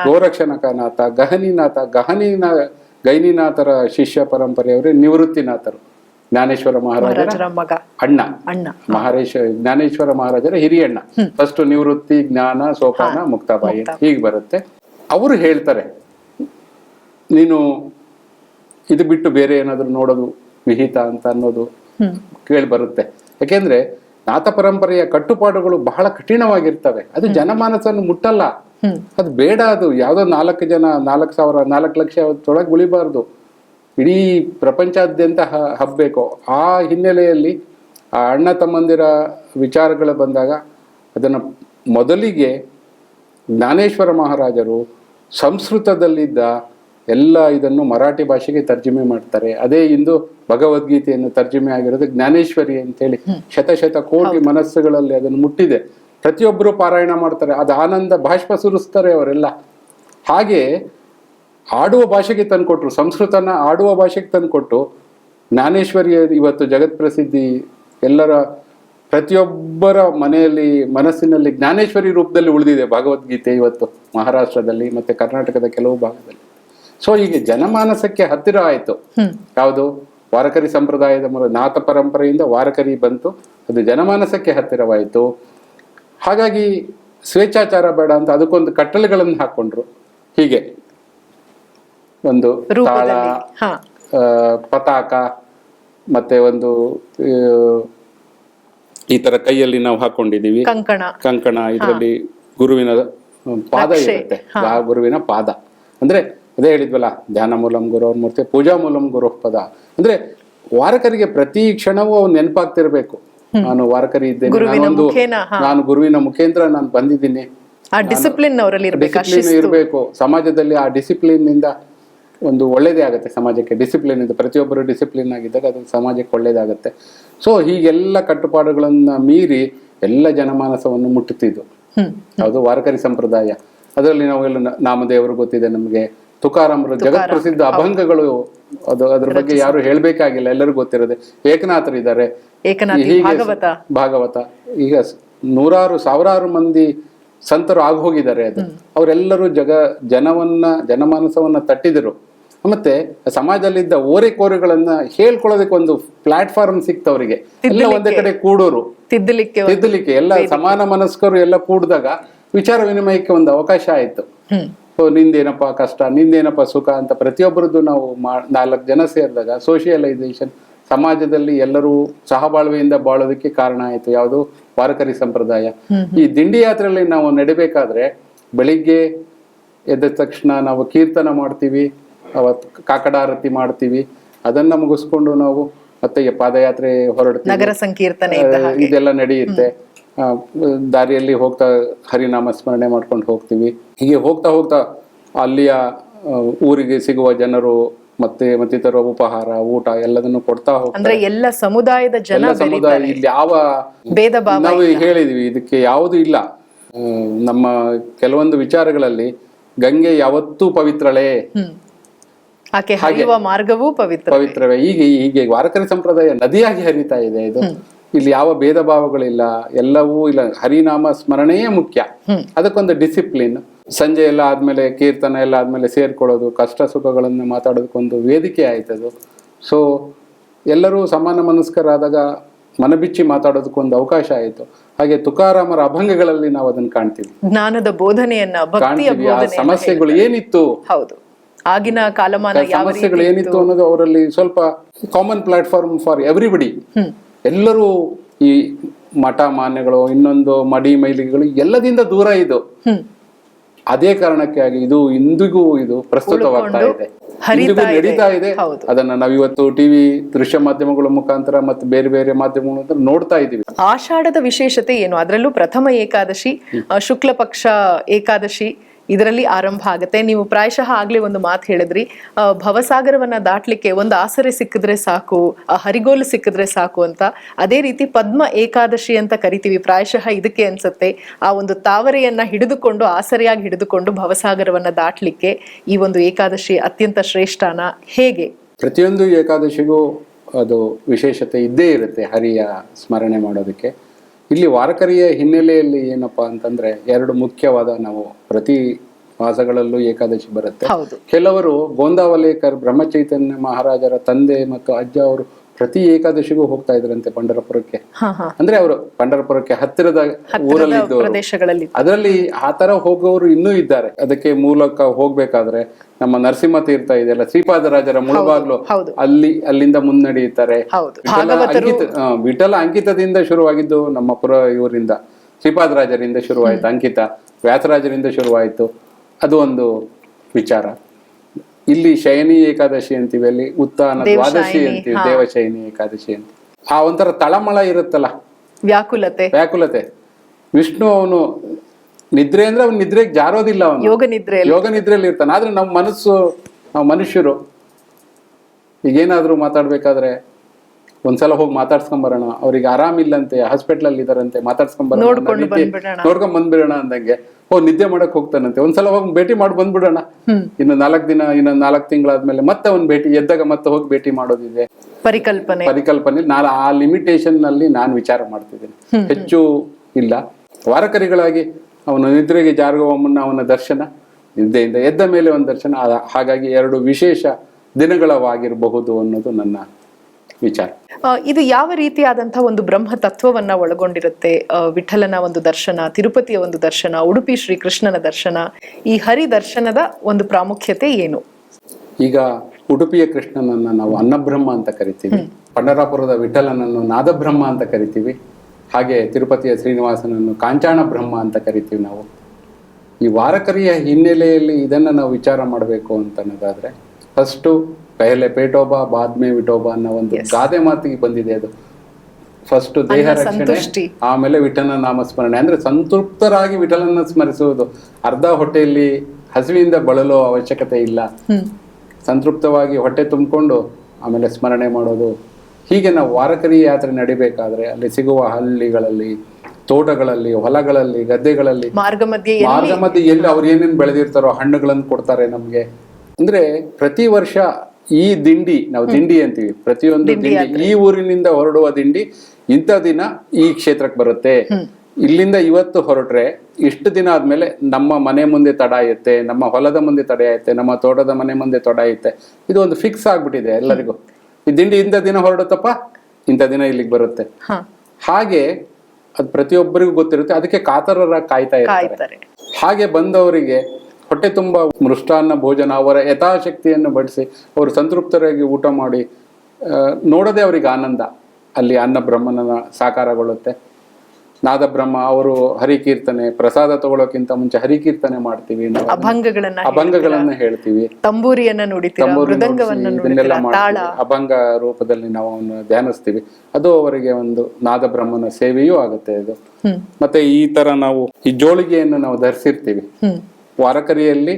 ಗೋರಕ್ಷಕನಾಥ. ಗಹನಿನಾಥ ಗಹನಿನ ಗೈನಿನಾಥರ ಶಿಷ್ಯ ಪರಂಪರೆಯವರೇ ನಿವೃತ್ತಿನಾಥರು. ಜ್ಞಾನೇಶ್ವರ ಮಹಾರಾಜರ ಅಣ್ಣ. ಅಣ್ಣ. ಮಹಾರೇಶ ಜ್ಞಾನೇಶ್ವರ ಮಹಾರಾಜರ ಹಿರಿಯಣ್ಣ ಫಸ್ಟ್ ನಿವೃತ್ತಿ ಜ್ಞಾನ ಸೋಪಾನ ಮುಕ್ತಾಬಾಯಿ. ಹೀಗೆ ಬರುತ್ತೆ. ಅವರು ಹೇಳ್ತಾರೆ ನೀನು ಇದು ಬಿಟ್ಟು ಬೇರೆ ಏನಾದರೂ ನೋಡೋದು ವಿಹಿತ ಅಂತ ಅನ್ನೋದು ಕೇಳಿ ಬರುತ್ತೆ ಯಾಕೆಂದ್ರೆ ನಾಥ ಪರಂಪರೆಯ ಕಟ್ಟುಪಾಡುಗಳು ಬಹಳ ಕಠಿಣವಾಗಿರ್ತವೆ. ಅದು ಜನಮಾನಸನ್ನು ಮುಟ್ಟಲ್ಲ. ಅದು ಬೇಡ ಅದು. ಯಾವುದೋ ನಾಲ್ಕು ಜನ ನಾಲ್ಕು ಸಾವಿರ ನಾಲ್ಕು ಲಕ್ಷ ತೊಳಗೆ ಉಳಿಬಾರ್ದು. ಇಡೀ ಪ್ರಪಂಚಾದ್ಯಂತ ಹಬ್ಬಬೇಕು ಆ ಹಿನ್ನೆಲೆಯಲ್ಲಿ ಆ ಅಣ್ಣ ತಮ್ಮಂದಿರ ವಿಚಾರಗಳು ಬಂದಾಗ ಅದನ್ನು ಮೊದಲಿಗೆ ಜ್ಞಾನೇಶ್ವರ ಮಹಾರಾಜರು ಸಂಸ್ಕೃತದಲ್ಲಿದ್ದ ಎಲ್ಲ ಇದನ್ನು ಮರಾಠಿ ಭಾಷೆಗೆ ತರ್ಜುಮೆ ಮಾಡ್ತಾರೆ. ಅದೇ ಇಂದು ಭಗವದ್ಗೀತೆಯನ್ನು ತರ್ಜುಮೆ ಆಗಿರೋದು ಜ್ಞಾನೇಶ್ವರಿ ಅಂತೇಳಿ ಶತಶತ ಕೋಟಿ ಮನಸ್ಸುಗಳಲ್ಲಿ ಅದನ್ನು ಮುಟ್ಟಿದೆ. ಪ್ರತಿಯೊಬ್ಬರು ಪಾರಾಯಣ ಮಾಡ್ತಾರೆ. ಅದು ಆನಂದ ಭಾಷ್ಪ ಸುರಿಸ್ತಾರೆ ಅವರೆಲ್ಲ. ಹಾಗೆ ಆಡುವ ಭಾಷೆಗೆ ತಂದುಕೊಟ್ರು ಸಂಸ್ಕೃತನ ಆಡುವ ಭಾಷೆಗೆ ತಂದುಕೊಟ್ಟು ಜ್ಞಾನೇಶ್ವರಿಯ ಇವತ್ತು ಜಗತ್ ಪ್ರಸಿದ್ಧಿ ಎಲ್ಲರ ಪ್ರತಿಯೊಬ್ಬರ ಮನೆಯಲ್ಲಿ ಮನಸ್ಸಿನಲ್ಲಿ ಜ್ಞಾನೇಶ್ವರಿ ರೂಪದಲ್ಲಿ ಉಳಿದಿದೆ ಭಗವದ್ಗೀತೆ ಇವತ್ತು ಮಹಾರಾಷ್ಟ್ರದಲ್ಲಿ ಮತ್ತೆ ಕರ್ನಾಟಕದ ಕೆಲವು ಭಾಗದಲ್ಲಿ. ಸೊ ಹೀಗೆ ಜನಮಾನಸಕ್ಕೆ ಹತ್ತಿರ ಆಯಿತು. ಯಾವುದು? ವಾರಕರಿ ಸಂಪ್ರದಾಯದ ಮೂಲ ನಾಥ ಪರಂಪರೆಯಿಂದ ವಾರಕರಿ ಬಂತು. ಅದು ಜನಮಾನಸಕ್ಕೆ ಹತ್ತಿರವಾಯಿತು. ಹಾಗಾಗಿ ಸ್ವೇಚ್ಛಾಚಾರ ಬೇಡ ಅಂತ ಅದಕ್ಕೊಂದು ಕಟ್ಟಳೆಗಳನ್ನು ಹಾಕೊಂಡ್ರು. ಹೀಗೆ. ಒಂದು ತಾಳ ಪತಾಕ ಮತ್ತೆ ಒಂದು ಈ ತರ ಕೈಯಲ್ಲಿ ನಾವು ಹಾಕೊಂಡಿದೀವಿ ಕಂಕಣ. ಕಂಕಣ ಇದರಲ್ಲಿ ಗುರುವಿನ ಪಾದ ಇರುತ್ತೆ. ಆ ಗುರುವಿನ ಪಾದ. ಅಂದ್ರೆ ಅದೇ ಹೇಳಿದ್ವಲ್ಲ ಧ್ಯಾನ ಮೂಲಂ ಗುರು ಮೂರ್ತಿ ಪೂಜಾ ಮೂಲಂ ಗುರು ಪದ. ಅಂದ್ರೆ ವಾರಕರಿಗೆ ಪ್ರತಿ ಕ್ಷಣವೂ ಅವ್ನು ನೆನಪಾಗ್ತಿರ್ಬೇಕು. ನಾನು ವಾರಕರಿ ಇದ್ದೇನೆ. ನಾನು ಗುರುವಿನ ಮುಖೇಂದ್ರ ನಾನು ಬಂದಿದ್ದೀನಿ. ಅವರಲ್ಲಿ ಡಿಸಿಪ್ಲಿನ್ ಇರಬೇಕು ಸಮಾಜದಲ್ಲಿ ಆ ಡಿಸಿಪ್ಲಿನ್ನಿಂದ ಒಂದು ಒಳ್ಳೇದೇ ಆಗುತ್ತೆ ಸಮಾಜಕ್ಕೆ. ಡಿಸಿಪ್ಲಿನ್ ಇದೆ ಪ್ರತಿಯೊಬ್ಬರು ಡಿಸಿಪ್ಲಿನ್ ಆಗಿದ್ದಾಗ ಅದು ಸಮಾಜಕ್ಕೆ ಒಳ್ಳೇದಾಗುತ್ತೆ. ಸೊ ಹೀಗೆಲ್ಲ ಕಟ್ಟುಪಾಡುಗಳನ್ನ ಮೀರಿ ಎಲ್ಲ ಜನಮಾನಸವನ್ನು ಮುಟ್ಟುತ್ತಿದ್ದು. ಅದು ವಾರಕರಿ ಸಂಪ್ರದಾಯ. ಅದರಲ್ಲಿ ನಾವೆಲ್ಲ ನಾಮದೇವರು ಗೊತ್ತಿದೆ ನಮಗೆ. ತುಕಾರಾಮರು ಜಗತ್ ಪ್ರಸಿದ್ಧ ಅಭಂಗಗಳು ಅದು ಅದ್ರ ಬಗ್ಗೆ ಯಾರು ಹೇಳ್ಬೇಕಾಗಿಲ್ಲ. ಎಲ್ಲರಿಗೂ ಗೊತ್ತಿರೋದೆ. ಏಕನಾಥರು ಇದ್ದಾರೆ. ಭಾಗವತ. ಈಗ ನೂರಾರು ಸಾವಿರಾರು ಮಂದಿ ಸಂತರು ಆಗಿ ಹೋಗಿದ್ದಾರೆ ಅದು. ಅವರೆಲ್ಲರೂ ಜಗ ಜನವನ್ನ ಜನಮಾನಸವನ್ನ ತಟ್ಟಿದರು. ಮತ್ತೆ ಸಮಾಜದಲ್ಲಿದ್ದ ಓರೆಕೋರೆಗಳನ್ನ ಹೇಳ್ಕೊಳ್ಳೋದಕ್ಕೆ ಒಂದು ಪ್ಲಾಟ್ಫಾರ್ಮ್ ಸಿಕ್ತವರಿಗೆ ಎಲ್ಲ ಒಂದೇ ಕಡೆ ಕೂಡೋರು. ತಿದ್ದಲಿಕ್ಕೆ ತಿದ್ದಲಿಕ್ಕೆ ಎಲ್ಲ ಸಮಾನ ಮನಸ್ಕರು ಎಲ್ಲ ಕೂಡಿದಾಗ ವಿಚಾರ ವಿನಿಮಯಕ್ಕೆ ಒಂದು ಅವಕಾಶ ಆಯ್ತು. ನಿಂದೇನಪ್ಪ ಕಷ್ಟ ನಿಂದೇನಪ್ಪ ಸುಖ ಅಂತ ಪ್ರತಿಯೊಬ್ಬರದ್ದು ನಾವು ನಾಲ್ಕು ಜನ ಸೇರಿದಾಗ ಸೋಷಿಯಲೈಸೇಷನ್ ಸಮಾಜದಲ್ಲಿ ಎಲ್ಲರೂ ಸಹಬಾಳ್ವೆಯಿಂದ ಬಾಳೋದಕ್ಕೆ ಕಾರಣ ಆಯಿತು. ಯಾವುದು ವಾರಕರಿ ಸಂಪ್ರದಾಯ. ಈ ದಿಂಡಿ ಯಾತ್ರೆಯಲ್ಲಿ ನಾವು ನಡಿಬೇಕಾದ್ರೆ ಬೆಳಿಗ್ಗೆ ಎದ್ದ ತಕ್ಷಣ ನಾವು ಕೀರ್ತನ ಮಾಡ್ತೀವಿ ಅವತ್ತು ಕಾಕಡಾರತಿ ಮಾಡ್ತೀವಿ. ಅದನ್ನ ಮುಗಿಸ್ಕೊಂಡು ನಾವು ಮತ್ತೆ ಪಾದಯಾತ್ರೆ ಹೊರಡ್ತೀವಿ. ನಗರ ಸಂಕೀರ್ತನೆ ಇದೆಲ್ಲ ನಡೆಯುತ್ತೆ. ಆ, ದಾರಿಯಲ್ಲಿ ಹೋಗ್ತಾ ಹರಿನಾಮ ಸ್ಮರಣೆ ಮಾಡ್ಕೊಂಡು ಹೋಗ್ತೀವಿ. ಹೀಗೆ ಹೋಗ್ತಾ ಹೋಗ್ತಾ ಅಲ್ಲಿಯ ಊರಿಗೆ ಸಿಗುವ ಜನರು ಮತ್ತೆ ಮತ್ತಿತರ ಉಪಹಾರ ಊಟ ಎಲ್ಲದನ್ನು ಕೊಡ್ತಾ ಹೋಗ್ತಾರೆ. ಅಂದ್ರೆ ಎಲ್ಲ ಸಮುದಾಯದ ಜನ ಸಮುದಾಯ ಇಲ್ಲಿ ಯಾವ ಭೇದ ಭಾವ ನಾವು ಹೇಳಿದ್ವಿ ಇದಕ್ಕೆ ಯಾವುದು ಇಲ್ಲ. ನಮ್ಮ ಕೆಲವೊಂದು ವಿಚಾರಗಳಲ್ಲಿ ಗಂಗೆ ಯಾವತ್ತೂ ಪವಿತ್ರಳೇ. ಆಕೆ ಹರಿಯುವ ಮಾರ್ಗವೂ ಪವಿತ್ರ ಪವಿತ್ರವೇ. ಹೀಗೆ ಹೀಗೆ ವಾರಕರಿ ಸಂಪ್ರದಾಯ ನದಿಯಾಗಿ ಹರಿತಾ ಇದೆ ಇದು. ಇಲ್ಲಿ ಯಾವ ಭೇದ ಭಾವಗಳಿಲ್ಲ ಎಲ್ಲವೂ ಇಲ್ಲ. ಹರಿನಾಮ ಸ್ಮರಣೆಯೇ ಮುಖ್ಯ. ಅದಕ್ಕೊಂದು ಡಿಸಿಪ್ಲಿನ್ ಸಂಜೆ ಎಲ್ಲ ಆದ್ಮೇಲೆ ಕೀರ್ತನ ಎಲ್ಲ ಆದ್ಮೇಲೆ ಸೇರ್ಕೊಳ್ಳೋದು ಕಷ್ಟ ಸುಖಗಳನ್ನು ಮಾತಾಡೋದಕ್ಕೊಂದು ವೇದಿಕೆ ಆಯ್ತದು ಸೊ ಎಲ್ಲರೂ ಸಮಾನ ಮನಸ್ಕರಾದಾಗ ಮನಬಿಚ್ಚಿ ಮಾತಾಡೋದಕ್ಕೊಂದು ಅವಕಾಶ ಆಯಿತು. ಹಾಗೆ ತುಕಾರಾಮರ ಅಭಂಗಗಳಲ್ಲಿ ನಾವು ಅದನ್ನು ಕಾಣ್ತೀವಿ. ಜ್ಞಾನದ ಬೋಧನೆಯನ್ನ ಕಾಣ್ತೀವಿ. ಆ ಸಮಸ್ಯೆಗಳು ಏನಿತ್ತು? ಹೌದು. ಆಗಿನ ಕಾಲಮಾನ ಸಮಸ್ಯೆಗಳು ಏನಿತ್ತು ಅನ್ನೋದು ಅವರಲ್ಲಿ ಸ್ವಲ್ಪ ಕಾಮನ್ ಪ್ಲಾಟ್ಫಾರ್ಮ್ ಫಾರ್ ಎವ್ರಿಬಡಿ ಎಲ್ಲರೂ ಈ ಮಠ ಮಾನ್ಯಗಳು ಇನ್ನೊಂದು ಮಡಿ ಮೈಲಿಗೆಗಳು ಎಲ್ಲದಿಂದ ದೂರ ಇದು ಅದೇ ಕಾರಣಕ್ಕಾಗಿ ಇದು ಇಂದಿಗೂ ಇದು ಪ್ರಸ್ತುತವಾಗ್ತಾ ಇದೆ. ಇಂದಿಗೂ ಇದೆ. ನಡೀತಾ ಇದೆ. ಅದನ್ನ ನಾವಿವತ್ತು ಟಿವಿ ದೃಶ್ಯ ಮಾಧ್ಯಮಗಳ ಮುಖಾಂತರ ಮತ್ತೆ ಬೇರೆ ಬೇರೆ ಮಾಧ್ಯಮಗಳ ನೋಡ್ತಾ ಇದೀವಿ ಆಷಾಢದ ವಿಶೇಷತೆ ಏನು? ಅದರಲ್ಲೂ ಪ್ರಥಮ ಏಕಾದಶಿ ಶುಕ್ಲ ಪಕ್ಷ ಏಕಾದಶಿ ಇದರಲ್ಲಿ ಆರಂಭ ಆಗುತ್ತೆ. ನೀವು ಪ್ರಾಯಶಃ ಆಗಲೇ ಒಂದು ಮಾತು ಹೇಳಿದ್ರಿ. ಭವಸಾಗರವನ್ನು ದಾಟ್ಲಿಕ್ಕೆ ಒಂದು ಆಸರೆ ಸಿಕ್ಕಿದ್ರೆ ಸಾಕು ಹರಿಗೋಲು ಸಿಕ್ಕಿದ್ರೆ ಸಾಕು ಅಂತ. ಅದೇ ರೀತಿ ಪದ್ಮ ಏಕಾದಶಿ ಅಂತ ಕರಿತೀವಿ. ಪ್ರಾಯಶಃ ಇದಕ್ಕೆ ಅನ್ಸುತ್ತೆ. ಆ ಒಂದು ತಾವರೆಯನ್ನ ಹಿಡಿದುಕೊಂಡು, ಆಸರೆಯಾಗಿ ಹಿಡಿದುಕೊಂಡು ಭವಸಾಗರವನ್ನ ದಾಟಲಿಕ್ಕೆ ಈ ಒಂದು ಏಕಾದಶಿ ಅತ್ಯಂತ ಶ್ರೇಷ್ಠನ. ಹೇಗೆ? ಪ್ರತಿಯೊಂದು ಏಕಾದಶಿಗೂ ಅದು ವಿಶೇಷತೆ ಇದ್ದೇ ಇರುತ್ತೆ ಹರಿಯ ಸ್ಮರಣೆ ಮಾಡೋದಕ್ಕೆ. ಇಲ್ಲಿ ವಾರಕರಿಯ ಹಿನ್ನೆಲೆಯಲ್ಲಿ ಏನಪ್ಪಾ ಅಂತಂದ್ರೆ ಎರಡು ಮುಖ್ಯವಾದ ನಾವು ಪ್ರತಿ ಮಾಸಗಳಲ್ಲೂ ಏಕಾದಶಿ ಬರುತ್ತೆ. ಕೆಲವರು ಗೋಂದಾವಲೇಕರ್ ಬ್ರಹ್ಮಚೈತನ್ಯ ಮಹಾರಾಜರ ತಂದೆ ಮತ್ತು ಅಜ್ಜ ಅವರು ಪ್ರತಿ ಏಕಾದಶಿಗೂ ಹೋಗ್ತಾ ಇದ್ರಂತೆ ಪಂಡರಪುರಕ್ಕೆ. ಅಂದ್ರೆ ಅವರು ಪಂಡರಪುರಕ್ಕೆ ಹತ್ತಿರದ ಊರಲ್ಲಿ ಇದ್ದವರು ಪ್ರದೇಶಗಳಲ್ಲಿ. ಅದರಲ್ಲಿ ಆ ತರ ಹೋಗೋರು ಇನ್ನೂ ಇದ್ದಾರೆ. ಅದಕ್ಕೆ ಮೂಲಕ ಹೋಗ್ಬೇಕಾದ್ರೆ ನಮ್ಮ ನರಸಿಂಹ ತೀರ್ಥ ಇದೆಯಲ್ಲ ಶ್ರೀಪಾದರಾಜರ ಮುಳುಬಾಗ್ಲು ಅಲ್ಲಿ ಅಲ್ಲಿಂದ ಮುನ್ನಡೆಯುತ್ತಾರೆ. ವಿಠಲ ಅಂಕಿತದಿಂದ ಶುರುವಾಗಿದ್ದು ನಮ್ಮ ಪುರ ಇವರಿಂದ ಶ್ರೀಪಾದರಾಜರಿಂದ ಶುರುವಾಯಿತು ಅಂಕಿತ ವ್ಯಾಸರಾಜರಿಂದ ಶುರುವಾಯಿತು. ಅದು ಒಂದು ವಿಚಾರ. ಇಲ್ಲಿ ಶಯನಿ ಏಕಾದಶಿ ಅಂತೀವಿ ಅಲ್ಲಿ ಉತ್ತಾನ ದ್ವಾದಶಿ ಅಂತೀವಿ ದೇವಶಯನಿ ಏಕಾದಶಿ ಅಂತ ಆ ಒಂಥರ ತಳಮಳ ಇರುತ್ತಲ್ಲ? ವ್ಯಾಕುಲತೆ. ವ್ಯಾಕುಲತೆ. ವಿಷ್ಣು ಅವನು ನಿದ್ರೆ ಅಂದ್ರೆ ಅವ್ನು ನಿದ್ರೆಗೆ ಜಾರೋದಿಲ್ಲ ಅವನು. ಯೋಗ ನಿದ್ರೆ ಯೋಗ ನಿದ್ರೆಯಲ್ಲಿ ಇರ್ತಾನೆ. ಆದ್ರೆ ನಮ್ಮ ಮನಸ್ಸು ನಾವು ಮನುಷ್ಯರು ಈಗೇನಾದ್ರೂ ಮಾತಾಡ್ಬೇಕಾದ್ರೆ ಒಂದ್ಸಲ ಹೋಗಿ ಮಾತಾಡ್ಸ್ಕೊಂಬರೋಣ. ಅವ್ರಿಗೆ ಆರಾಮಿಲ್ಲಂತೆ ಹಾಸ್ಪಿಟಲ್ ಅಲ್ಲಿ ಇದಾರಂತೆ ಮಾತಾಡ್ಸ್ಕೊಂಡ್ ಬರೋಣ ನೋಡ್ಕೊಂಡು ಬಂದ್ಬಿಡೋಣ. ನೋಡ್ಕೊಂಡ್ ಬಂದ್ಬಿಡೋಣ ಅಂದಂಗೆ. ಓ ನಿದ್ದೆ ಮಾಡಕ್ ಹೋಗ್ತಾನಂತೆ. ಒಂದ್ಸಲ ಹೋಗಿ ಭೇಟಿ ಮಾಡಿ ಬಂದ್ಬಿಡೋಣ. ಇನ್ನು ನಾಲ್ಕು ದಿನ ಇನ್ನೊಂದ್ ನಾಲ್ಕು ತಿಂಗಳಾದ್ಮೇಲೆ ಮತ್ತೆ ಒಂದ್ ಭೇಟಿ ಎದ್ದಾಗ ಮತ್ತೆ ಹೋಗಿ ಭೇಟಿ ಮಾಡೋದಿದೆ. ಪರಿಕಲ್ಪನೆ. ಪರಿಕಲ್ಪನೆ. ನಾನು ಆ ಲಿಮಿಟೇಷನ್ನಲ್ಲಿ ನಾನು ವಿಚಾರ ಮಾಡ್ತಿದ್ದೇನೆ. ಹೆಚ್ಚು ಇಲ್ಲ. ವಾರಕರಿಗಳಾಗಿ ಅವನ ನಿದ್ರೆಗೆ ಜಾರುವ ಮುನ್ನ ಅವನ ದರ್ಶನ ನಿದ್ದೆಯಿಂದ ಎದ್ದ ಮೇಲೆ ಒಂದು ದರ್ಶನ. ಹಾಗಾಗಿ ಎರಡು ವಿಶೇಷ ದಿನಗಳವಾಗಿರಬಹುದು ಅನ್ನೋದು ನನ್ನ ವಿಚಾರ. ಇದು ಯಾವ ರೀತಿಯಾದಂತಹ ಒಂದು ಬ್ರಹ್ಮ ತತ್ವವನ್ನ ಒಳಗೊಂಡಿರುತ್ತೆ ವಿಠಲನ ಒಂದು ದರ್ಶನ ತಿರುಪತಿಯ ಒಂದು ದರ್ಶನ ಉಡುಪಿ ಶ್ರೀ ಕೃಷ್ಣನ ದರ್ಶನ ಈ ಹರಿ ದರ್ಶನದ ಒಂದು ಪ್ರಾಮುಖ್ಯತೆ ಏನು? ಈಗ ಉಡುಪಿಯ ಕೃಷ್ಣನನ್ನ ನಾವು ಅನ್ನಬ್ರಹ್ಮ ಅಂತ ಕರಿತೀವಿ. ಪಂಡರಾಪುರದ ವಿಠಲನನ್ನು ನಾದಬ್ರಹ್ಮ ಅಂತ ಕರಿತೀವಿ. ಹಾಗೆ ತಿರುಪತಿಯ ಶ್ರೀನಿವಾಸನನ್ನು ಕಾಂಚಾಣ ಬ್ರಹ್ಮ ಅಂತ ಕರಿತೀವಿ ನಾವು. ಈ ವಾರಕರಿಯ ಹಿನ್ನೆಲೆಯಲ್ಲಿ ಇದನ್ನ ನಾವು ವಿಚಾರ ಮಾಡಬೇಕು ಅಂತ ಅನ್ನೋದಾದ್ರೆ ಫಸ್ಟು ಪೆಹಲೆ ಪೇಟೋಬಾ ಬಾದ್ಮೆ ವಿಟೋಬಾ ಅನ್ನೋ ಒಂದು ಗಾದೆ ಮಾತಿಗೆ ಬಂದಿದೆ ಅದು. ಫಸ್ಟ್ ದೇಹ ರಕ್ಷಣೆ. ಆಮೇಲೆ ವಿಠಲನ ನಾಮಸ್ಮರಣೆ. ಅಂದ್ರೆ ಸಂತೃಪ್ತರಾಗಿ ವಿಠಲನ ಸ್ಮರಿಸುವುದು. ಅರ್ಧ ಹೊಟ್ಟೆಯಲ್ಲಿ ಹಸಿವಿಂದ ಬಳಲೋ ಅವಶ್ಯಕತೆ ಇಲ್ಲ. ಸಂತೃಪ್ತವಾಗಿ ಹೊಟ್ಟೆ ತುಂಬಿಕೊಂಡು ಆಮೇಲೆ ಸ್ಮರಣೆ ಮಾಡೋದು. ಹೀಗೆ ನಾವು ವಾರಕರಿ ಯಾತ್ರೆ ನಡಿಬೇಕಾದ್ರೆ ಅಲ್ಲಿ ಸಿಗುವ ಹಳ್ಳಿಗಳಲ್ಲಿ ತೋಟಗಳಲ್ಲಿ ಹೊಲಗಳಲ್ಲಿ ಗದ್ದೆಗಳಲ್ಲಿ ಮಾರ್ಗ ಮಧ್ಯೆ ಮಾರ್ಗ ಮಧ್ಯೆ ಎಲ್ಲಿ ಅವ್ರು ಏನೇನು ಬೆಳೆದಿರ್ತಾರೋ ಹಣ್ಣುಗಳನ್ನು ಕೊಡ್ತಾರೆ ನಮಗೆ. ಅಂದ್ರೆ ಪ್ರತಿ ವರ್ಷ ಈ ದಿಂಡಿ ನಾವು ದಿಂಡಿ ಅಂತೀವಿ ಪ್ರತಿಯೊಂದು ದಿಂಡಿ ಈ ಊರಿನಿಂದ ಹೊರಡುವ ದಿಂಡಿ ಇಂಥ ದಿನ ಈ ಕ್ಷೇತ್ರಕ್ಕೆ ಬರುತ್ತೆ. ಇಲ್ಲಿಂದ ಇವತ್ತು ಹೊರಟ್ರೆ ಇಷ್ಟು ದಿನ ಆದ್ಮೇಲೆ ನಮ್ಮ ಮನೆ ಮುಂದೆ ತಡಾಯುತ್ತೆ ನಮ್ಮ ಹೊಲದ ಮುಂದೆ ತಡೆಯುತ್ತೆ ನಮ್ಮ ತೋಟದ ಮನೆ ಮುಂದೆ ತಡಾಯುತ್ತೆ ಇದು ಒಂದು ಫಿಕ್ಸ್ ಆಗ್ಬಿಟ್ಟಿದೆ ಎಲ್ಲರಿಗೂ. ಈ ದಿಂಡಿ ಇಂಥ ದಿನ ಹೊರಡುತ್ತಪ್ಪ ಇಂಥ ದಿನ ಇಲ್ಲಿಗೆ ಬರುತ್ತೆ. ಹಾಗೆ ಅದು ಪ್ರತಿಯೊಬ್ಬರಿಗೂ ಗೊತ್ತಿರುತ್ತೆ ಅದಕ್ಕೆ ಕಾತರರ ಕಾಯ್ತಾ ಇರ್ತಾರೆ. ಹಾಗೆ ಬಂದವರಿಗೆ ಹೊಟ್ಟೆ ತುಂಬ ಮೃಷ್ಟಾನ್ನ ಭೋಜನ ಅವರ ಯಥಾಶಕ್ತಿಯನ್ನು ಬಡಿಸಿ ಅವರು ಸಂತೃಪ್ತರಾಗಿ ಊಟ ಮಾಡಿ ನೋಡೋದೇ ಅವರಿಗೆ ಆನಂದ. ಅಲ್ಲಿ ಅನ್ನ ಬ್ರಹ್ಮನ ಸಾಕಾರಗೊಳ್ಳುತ್ತೆ. ನಾದಬ್ರಹ್ಮ ಅವರು ಹರಿಕೀರ್ತನೆ ಪ್ರಸಾದ ತಗೊಳ್ಳೋಕ್ಕಿಂತ ಮುಂಚೆ ಹರಿಕೀರ್ತನೆ ಮಾಡ್ತೀವಿ ಅಭಂಗಗಳನ್ನ ಅಭಂಗಗಳನ್ನ ಹೇಳ್ತೀವಿ. ತಂಬೂರಿಯನ್ನ ಮಾಡ್ತೀವಿ. ಅಭಂಗ ರೂಪದಲ್ಲಿ ನಾವು ಅವನ್ನ ಧ್ಯಾನಿಸ್ತೀವಿ. ಅದು ಅವರಿಗೆ ಒಂದು ನಾದಬ್ರಹ್ಮನ ಸೇವೆಯೂ ಆಗುತ್ತೆ ಇದು. ಮತ್ತೆ ಈ ತರ ನಾವು ಈ ಜೋಳಿಗೆಯನ್ನು ನಾವು ಧರಿಸಿರ್ತೀವಿ. ವಾರಕರಿಯಲ್ಲಿ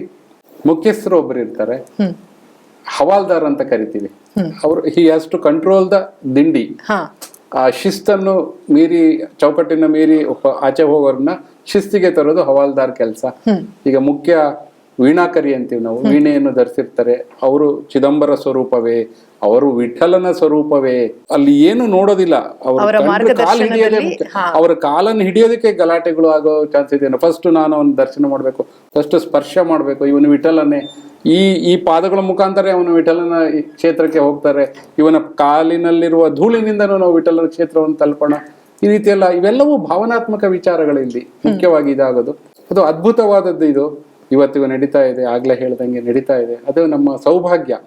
ಮುಖ್ಯಸ್ಥರು ಒಬ್ಬರು ಇರ್ತಾರೆ ಹವಾಲ್ದಾರ್ ಅಂತ ಕರಿತೀವಿ. ಅವರು he has to control the ದಿಂಡಿ. ಆ ಶಿಸ್ತನ್ನು ಮೀರಿ ಚೌಕಟ್ಟಿನ ಮೀರಿ ಆಚೆ ಹೋಗೋರ್ನ ಶಿಸ್ತಿಗೆ ತರೋದು ಹವಾಲ್ದಾರ್ ಕೆಲಸ. ಈಗ ಮುಖ್ಯ ವೀಣಾಕರಿ ಅಂತೀವಿ ನಾವು. ವೀಣೆಯನ್ನು ಧರಿಸಿರ್ತಾರೆ. ಅವರು ಚಿದಂಬರ ಸ್ವರೂಪವೇ ಅವರು ವಿಠಲನ ಸ್ವರೂಪವೇ. ಅಲ್ಲಿ ಏನು ನೋಡೋದಿಲ್ಲ. ಅವರು ಕಾಲ ಹಿಡಿಯೋದೇ. ಅವರ ಕಾಲನ್ನು ಹಿಡಿಯೋದಕ್ಕೆ ಗಲಾಟೆಗಳು ಆಗೋ ಚಾನ್ಸ್ ಇದೆ ಫಸ್ಟ್ ನಾನು ಅವನ ದರ್ಶನ ಮಾಡಬೇಕು. ಫಸ್ಟ್ ಸ್ಪರ್ಶ ಮಾಡಬೇಕು. ಇವನು ವಿಠಲನೇ. ಈ ಈ ಪಾದಗಳ ಮುಖಾಂತರ ಅವನು ವಿಠಲನ ಕ್ಷೇತ್ರಕ್ಕೆ ಹೋಗ್ತಾರೆ. ಇವನ ಕಾಲಿನಲ್ಲಿರುವ ಧೂಳಿನಿಂದನೂ ನಾವು ವಿಠಲನ ಕ್ಷೇತ್ರವನ್ನು ತಲುಪೋಣ. ಈ ರೀತಿಯೆಲ್ಲ ಇವೆಲ್ಲವೂ ಭಾವನಾತ್ಮಕ ವಿಚಾರಗಳು ಇಲ್ಲಿ ಮುಖ್ಯವಾಗಿ ಇದಾಗೋದು. ಅದು ಅದ್ಭುತವಾದದ್ದು ಇದು. ಇವತ್ತಿಗೂ ನಡೀತಾ ಇದೆ ಆಗ್ಲೇ ಹೇಳ್ದಂಗೆ ನಡೀತಾ ಇದೆ. ಅದು ನಮ್ಮ ಸೌಭಾಗ್ಯ.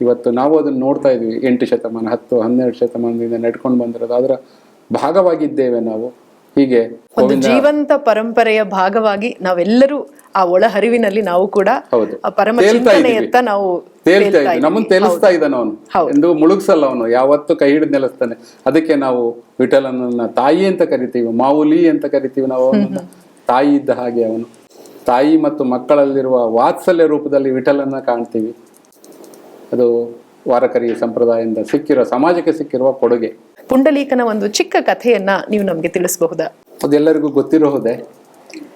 ಇವತ್ತು ನಾವು ಅದನ್ನು ನೋಡ್ತಾ ಇದೀವಿ ಎಂಟು ಶತಮಾನ ಹತ್ತು ಹನ್ನೆರಡು ಶತಮಾನದಿಂದ ನಡ್ಕೊಂಡು ಬಂದಿರೋದು. ಅದರ ಭಾಗವಾಗಿದ್ದೇವೆ ನಾವು. ಹೀಗೆ ಒಂದು ಜೀವಂತ ಪರಂಪರೆಯ ಭಾಗವಾಗಿ ನಾವೆಲ್ಲರೂ ಆ ಒಳಹರಿವಿನಲ್ಲಿ ನಾವು ಕೂಡ ಪರಮ ಚಿಂತನೆಯತ್ತ ನಾವು ತೇಲ್ತಾ ಇದ್ವಿ ನಮ್ಮನ್ನ. ತೇಲಿಸ್ತಾ ಇದ್ದಾನ ಅವನು. ಎಂದು ಮುಳುಗ್ಸಲ್ಲ ಅವನು. ಯಾವತ್ತು ಕೈ ಹಿಡಿದು ನೆಲೆಸ್ತಾನೆ. ಅದಕ್ಕೆ ನಾವು ವಿಠಲನನ್ನ ತಾಯಿ ಅಂತ ಕರಿತೀವಿ ಮಾವುಲಿ ಅಂತ ಕರಿತೀವಿ ನಾವು ಅವನನ್ನ. ತಾಯಿ ಇದ್ದ ಹಾಗೆ ಅವನು. ತಾಯಿ ಮತ್ತು ಮಕ್ಕಳಲ್ಲಿರುವ ವಾತ್ಸಲ್ಯ ರೂಪದಲ್ಲಿ ವಿಠಲನ್ನು ಕಾಣ್ತೀವಿ. ಅದು ವಾರಕರಿ ಸಂಪ್ರದಾಯದಿಂದ ಸಿಕ್ಕಿರೋ ಸಮಾಜಕ್ಕೆ ಸಿಕ್ಕಿರುವ ಕೊಡುಗೆ. ಪುಂಡಲೀಕನ ಒಂದು ಚಿಕ್ಕ ಕಥೆಯನ್ನ ನೀವು ನಮಗೆ ತಿಳಿಸಬಹುದಾ? ಅದೆಲ್ಲರಿಗೂ ಗೊತ್ತಿರೋದೇ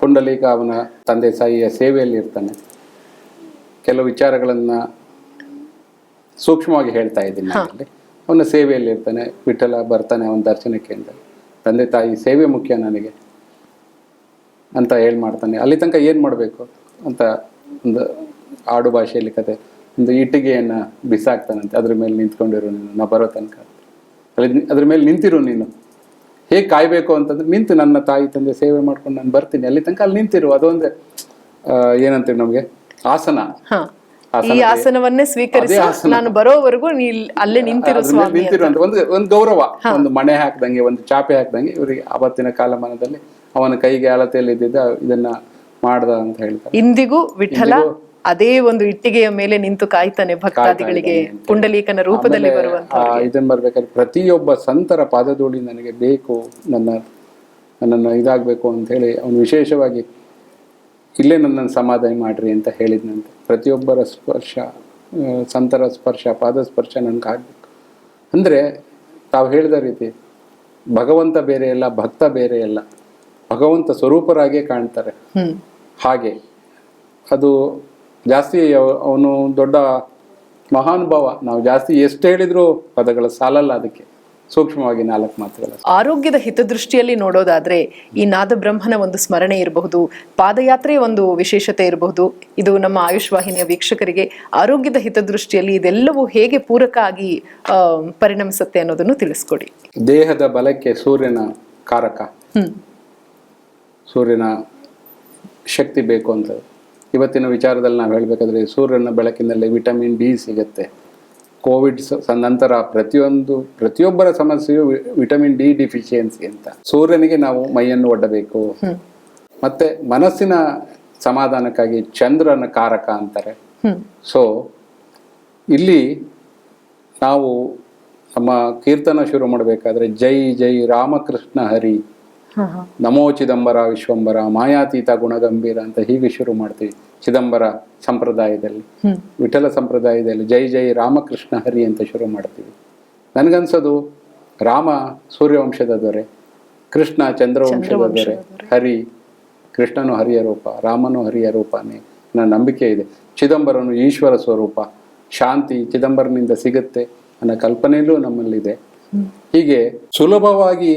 ಪುಂಡಲೀಕ ಅವನ ತಂದೆ ತಾಯಿಯ ಸೇವೆಯಲ್ಲಿ ಇರ್ತಾನೆ ಕೆಲವು ವಿಚಾರಗಳನ್ನ ಸೂಕ್ಷ್ಮವಾಗಿ ಹೇಳ್ತಾ ಇದ್ದೀನಿ ಅವನ ಸೇವೆಯಲ್ಲಿ ಇರ್ತಾನೆ ವಿಠಲ ಬರ್ತಾನೆ ಅವನ ದರ್ಶನಕ್ಕೆ ಅಂತ. ತಂದೆ ತಾಯಿ ಸೇವೆ ಮುಖ್ಯ ನನಗೆ. ಅಂತ ಹೇಳಿ ಮಾಡ್ತಾನೆ. ಅಲ್ಲಿ ತನಕ ಏನು ಮಾಡಬೇಕು ಅಂತ ಒಂದು ಆಡು ಭಾಷೆಯಲ್ಲಿ ಕತೆ. ಒಂದು ಇಟ್ಟಿಗೆಯನ್ನ ಬಿಸಾಕ್ತಾನಂತೆ. ಅದ್ರ ಮೇಲೆ ನಿಂತ್ಕೊಂಡಿರು ನೀನು. ನಾ ಬರೋ ತನಕ. ಅಲ್ಲಿ ಅದ್ರ ಮೇಲೆ ನಿಂತಿರು ನೀನು. ಹೇಗೆ ಕಾಯಬೇಕು ಅಂತಂದ್ರೆ ನಿಂತು ನನ್ನ ತಾಯಿ ತಂದೆ ಸೇವೆ ಮಾಡ್ಕೊಂಡು ನಾನು ಬರ್ತೀನಿ. ಅಲ್ಲಿ ತನಕ ಅಲ್ಲಿ ನಿಂತಿರು. ಅದೊಂದೇ ಏನಂತೀವಿ ನಮಗೆ? ಆಸನ. ಈ ಆಸನವನ್ನೇ ಸ್ವೀಕರಿಸಿ ನಾನು ಬರೋವರೆಗೂ ನೀ ಅಲ್ಲೇ ನಿಂತಿರು ಅಂತ. ಒಂದು ಒಂದು ಗೌರವ. ಒಂದು ಮಣೆ ಹಾಕ್ದಂಗೆ ಒಂದು ಚಾಪೆ ಹಾಕ್ದಂಗೆ. ಇವರಿಗೆ ಆವತ್ತಿನ ಕಾಲಮಾನದಲ್ಲಿ ಅವನ ಕೈಗೆ ಅಳತೆಯಲ್ಲಿ ಇದ್ದಿದ್ದ ಇದನ್ನ ಮಾಡ್ದ ಅಂತ ಹೇಳ್ತಾರೆ. ಇಂದಿಗೂ ವಿಠಲ ಅದೇ ಒಂದು ಇಟ್ಟಿಗೆಯ ಮೇಲೆ ನಿಂತು ಕಾಯ್ತಾನೆ ಭಕ್ತಾದಿಗಳಿಗೆ ಪುಂಡಲೀಕನ ರೂಪದಲ್ಲಿ ಬರುವಂತ ಆ ಇದನ್ನ ಬರ್ಬೇಕಾದ್ರೆ ಪ್ರತಿಯೊಬ್ಬ ಸಂತರ ಪಾದಧೂಳಿ ನನಗೆ ಬೇಕು ನನ್ನ ನನ್ನನ್ನು ಇದಾಗಬೇಕು ಅಂತ ಹೇಳಿ ಅವನು ವಿಶೇಷವಾಗಿ ಇಲ್ಲೇ ನನ್ನನ್ನು ಸಮಾಧಾನ ಮಾಡ್ರಿ ಅಂತ ಹೇಳಿದ್ನಂತೆ. ಪ್ರತಿಯೊಬ್ಬರ ಸ್ಪರ್ಶ ಸಂತರ ಸ್ಪರ್ಶ ಪಾದ ಸ್ಪರ್ಶ ನನಗೆ ಆಗ್ಬೇಕು. ಅಂದರೆ ತಾವು ಹೇಳಿದ ರೀತಿ ಭಗವಂತ ಬೇರೆ ಅಲ್ಲ ಭಕ್ತ ಬೇರೆ ಅಲ್ಲ. ಭಗವಂತ ಸ್ವರೂಪರಾಗೇ ಕಾಣ್ತಾರೆ. ಹಾಗೆ ಅದು ಜಾಸ್ತಿ ಅವನು ದೊಡ್ಡ ಮಹಾನುಭಾವ. ನಾವು ಜಾಸ್ತಿ ಎಷ್ಟು ಹೇಳಿದ್ರು ಪದಗಳ ಸಾಲಲ್ಲ ಅದಕ್ಕೆ. ಸೂಕ್ಷ್ಮವಾಗಿ ನಾಲ್ಕು ಮಾತುಗಳ. ಆರೋಗ್ಯದ ಹಿತದೃಷ್ಟಿಯಲ್ಲಿ ನೋಡೋದಾದ್ರೆ ಈ ನಾದ ಬ್ರಹ್ಮನ ಒಂದು ಸ್ಮರಣೆ ಇರಬಹುದು ಪಾದಯಾತ್ರೆ ಒಂದು ವಿಶೇಷತೆ ಇರಬಹುದು. ಇದು ನಮ್ಮ ಆಯುಷ್ ವಾಹಿನಿಯ ವೀಕ್ಷಕರಿಗೆ ಆರೋಗ್ಯದ ಹಿತದೃಷ್ಟಿಯಲ್ಲಿ ಇದೆಲ್ಲವೂ ಹೇಗೆ ಪೂರಕ ಆಗಿ ಪರಿಣಮಿಸುತ್ತೆ ಅನ್ನೋದನ್ನು ತಿಳಿಸ್ಕೊಡಿ. ದೇಹದ ಬಲಕ್ಕೆ ಸೂರ್ಯನ ಕಾರಕ. ಸೂರ್ಯನ ಶಕ್ತಿ ಬೇಕು ಅಂತ. ಇವತ್ತಿನ ವಿಚಾರದಲ್ಲಿ ನಾವು ಹೇಳಬೇಕಾದ್ರೆ ಸೂರ್ಯನ ಬೆಳಕಿನಲ್ಲಿ ವಿಟಮಿನ್ ಡಿ ಸಿಗುತ್ತೆ. ಕೋವಿಡ್ ನಂತರ ಪ್ರತಿಯೊಂದು ಪ್ರತಿಯೊಬ್ಬರ ಸಮಸ್ಯೆಯು ವಿಟಮಿನ್ ಡಿ ಡಿಫಿಷಿಯನ್ಸಿ ಅಂತ. ಸೂರ್ಯನಿಗೆ ನಾವು ಮೈಯನ್ನು ಒಡ್ಡಬೇಕು. ಮತ್ತೆ ಮನಸ್ಸಿನ ಸಮಾಧಾನಕ್ಕಾಗಿ ಚಂದ್ರನ ಕಾರಕ ಅಂತಾರೆ. ಸೊ ಇಲ್ಲಿ ನಾವು ನಮ್ಮ ಕೀರ್ತನ ಶುರು ಮಾಡಬೇಕಾದ್ರೆ ಜೈ ಜೈ ರಾಮಕೃಷ್ಣ ಹರಿ. ನಮೋ ಚಿದಂಬರ ವಿಶ್ವಂಬರ ಮಾಯಾತೀತ ಗುಣಗಂಭೀರ ಅಂತ ಹೀಗೆ ಶುರು ಮಾಡ್ತೀವಿ ಚಿದಂಬರ ಸಂಪ್ರದಾಯದಲ್ಲಿ ವಿಠಲ ಸಂಪ್ರದಾಯದಲ್ಲಿ ಜೈ ಜೈ ರಾಮಕೃಷ್ಣ ಹರಿ ಅಂತ ಶುರು ಮಾಡ್ತೀವಿ. ನನಗನ್ಸೋದು ರಾಮ ಸೂರ್ಯವಂಶದ ದೊರೆ ಕೃಷ್ಣ ಚಂದ್ರವಂಶದ ದೊರೆ ಹರಿ ಕೃಷ್ಣನು ಹರಿಯ ರೂಪ ರಾಮನು ಹರಿಯ ರೂಪನೇ ನನ್ನ ನಂಬಿಕೆ ಇದೆ. ಚಿದಂಬರನು ಈಶ್ವರ ಸ್ವರೂಪ ಶಾಂತಿ ಚಿದಂಬರನಿಂದ ಸಿಗುತ್ತೆ ಅನ್ನೋ ಕಲ್ಪನೆಯಲ್ಲೂ ನಮ್ಮಲ್ಲಿದೆ. ಹೀಗೆ ಸುಲಭವಾಗಿ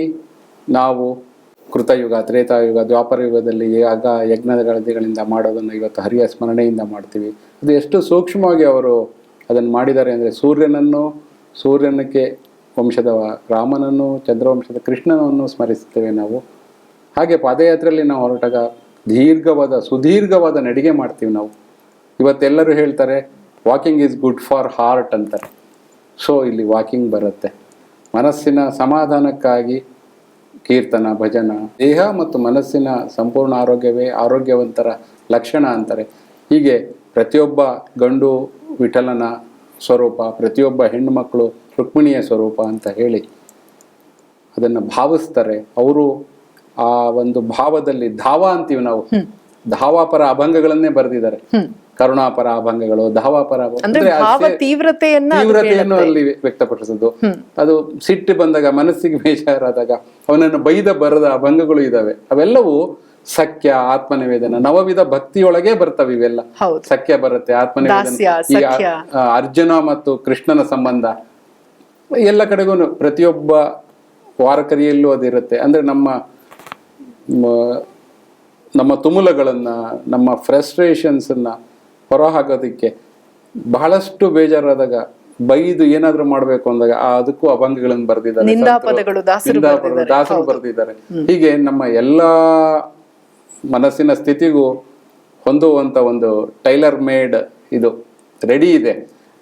ನಾವು ಕೃತಯುಗ, ತ್ರೇತಾಯುಗ ದ್ವಾಪರ ಯುಗದಲ್ಲಿ ಯಾಗ ಯಜ್ಞಗಳಿಂದ ಮಾಡೋದನ್ನು ಇವತ್ತು ಹರಿಯ ಸ್ಮರಣೆಯಿಂದ ಮಾಡ್ತೀವಿ. ಅದು ಎಷ್ಟು ಸೂಕ್ಷ್ಮವಾಗಿ ಅವರು ಅದನ್ನು ಮಾಡಿದ್ದಾರೆ ಅಂದರೆ ಸೂರ್ಯನನ್ನು, ಸೂರ್ಯನಕ್ಕೆ ವಂಶದ ರಾಮನನ್ನು, ಚಂದ್ರವಂಶದ ಕೃಷ್ಣನನ್ನು ಸ್ಮರಿಸ್ತೇವೆ ನಾವು. ಹಾಗೆ ಪಾದಯಾತ್ರೆಯಲ್ಲಿ ನಾವು ಹೊರಟಾಗ ದೀರ್ಘವಾದ, ಸುದೀರ್ಘವಾದ ನಡಿಗೆ ಮಾಡ್ತೀವಿ ನಾವು. ಇವತ್ತೆಲ್ಲರೂ ಹೇಳ್ತಾರೆ walking is good for heart ಅಂತಾರೆ. ಸೊ ಇಲ್ಲಿ ವಾಕಿಂಗ್ ಬರುತ್ತೆ. ಮನಸ್ಸಿನ ಸಮಾಧಾನಕ್ಕಾಗಿ ಕೀರ್ತನ ಭಜನ ದೇಹ ಮತ್ತು ಮನಸ್ಸಿನ ಸಂಪೂರ್ಣ ಆರೋಗ್ಯವೇ ಆರೋಗ್ಯವಂತರ ಲಕ್ಷಣ ಅಂತಾರೆ. ಹೀಗೆ ಪ್ರತಿಯೊಬ್ಬ ಗಂಡು ವಿಠಲನ ಸ್ವರೂಪ ಪ್ರತಿಯೊಬ್ಬ ಹೆಣ್ಣು ಮಕ್ಕಳು ರುಕ್ಮಿಣಿಯ ಸ್ವರೂಪ ಅಂತ ಹೇಳಿ ಅದನ್ನು ಭಾವಿಸ್ತಾರೆ. ಅವರು ಆ ಒಂದು ಭಾವದಲ್ಲಿ ಧಾವ ಅಂತೀವಿ ನಾವು. ಧಾವಾಪರ ಅಭಂಗಗಳನ್ನೇ ಬರೆದಿದ್ದಾರೆ. ಕರುಣಾಪರ ಅಭಂಗಗಳು ಧಾವಾಪರ ತೀವ್ರತೆಯನ್ನು ತೀವ್ರತೆಯನ್ನ ಅಲ್ಲಿ ವ್ಯಕ್ತಪಡಿಸೋದು ಅದು ಸಿಟ್ಟು ಬಂದಾಗ ಮನಸ್ಸಿಗೆ ಬೇಜಾರಾದಾಗ ಅವನನ್ನು ಬೈದ ಬರದ ಅಭಂಗಗಳು ಇದಾವೆ. ಅವೆಲ್ಲವೂ ಸಖ್ಯ ಆತ್ಮನಿವೇದನ ನವವಿಧ ಭಕ್ತಿಯೊಳಗೆ ಬರ್ತವೆ ಇವೆಲ್ಲ. ಸಖ್ಯ ಬರುತ್ತೆ ಆತ್ಮನಿವೇದನ. ಅರ್ಜುನ ಮತ್ತು ಕೃಷ್ಣನ ಸಂಬಂಧ ಎಲ್ಲ ಕಡೆಗೂ ಪ್ರತಿಯೊಬ್ಬ ವಾರಕರಿಯಲ್ಲೂ ಅದಿರುತ್ತೆ. ಅಂದ್ರೆ ನಮ್ಮ ನಮ್ಮ ತುಮುಲಗಳನ್ನ ನಮ್ಮ ಫ್ರಸ್ಟ್ರೇಷನ್ಸನ್ನ ಹೊರಹಾಕೋದಕ್ಕೆ ಬಹಳಷ್ಟು ಬೇಜಾರಾದಾಗ ಬೈದು ಏನಾದ್ರೂ ಮಾಡ್ಬೇಕು ಅಂದಾಗ ಆ ಅದಕ್ಕೂ ಅಭಂಗಗಳನ್ನು ಬರೆದಿದ್ದಾರೆ. ದಾಸರು ಬರ್ದಿದ್ದಾರೆ. ದಾಸರು ಬರೆದಿದ್ದಾರೆ. ಹೀಗೆ ನಮ್ಮ ಎಲ್ಲಾ ಮನಸ್ಸಿನ ಸ್ಥಿತಿಗೂ ಹೊಂದುವಂತ ಒಂದು ಟೈಲರ್ ಮೇಡ್ ಇದು ರೆಡಿ ಇದೆ.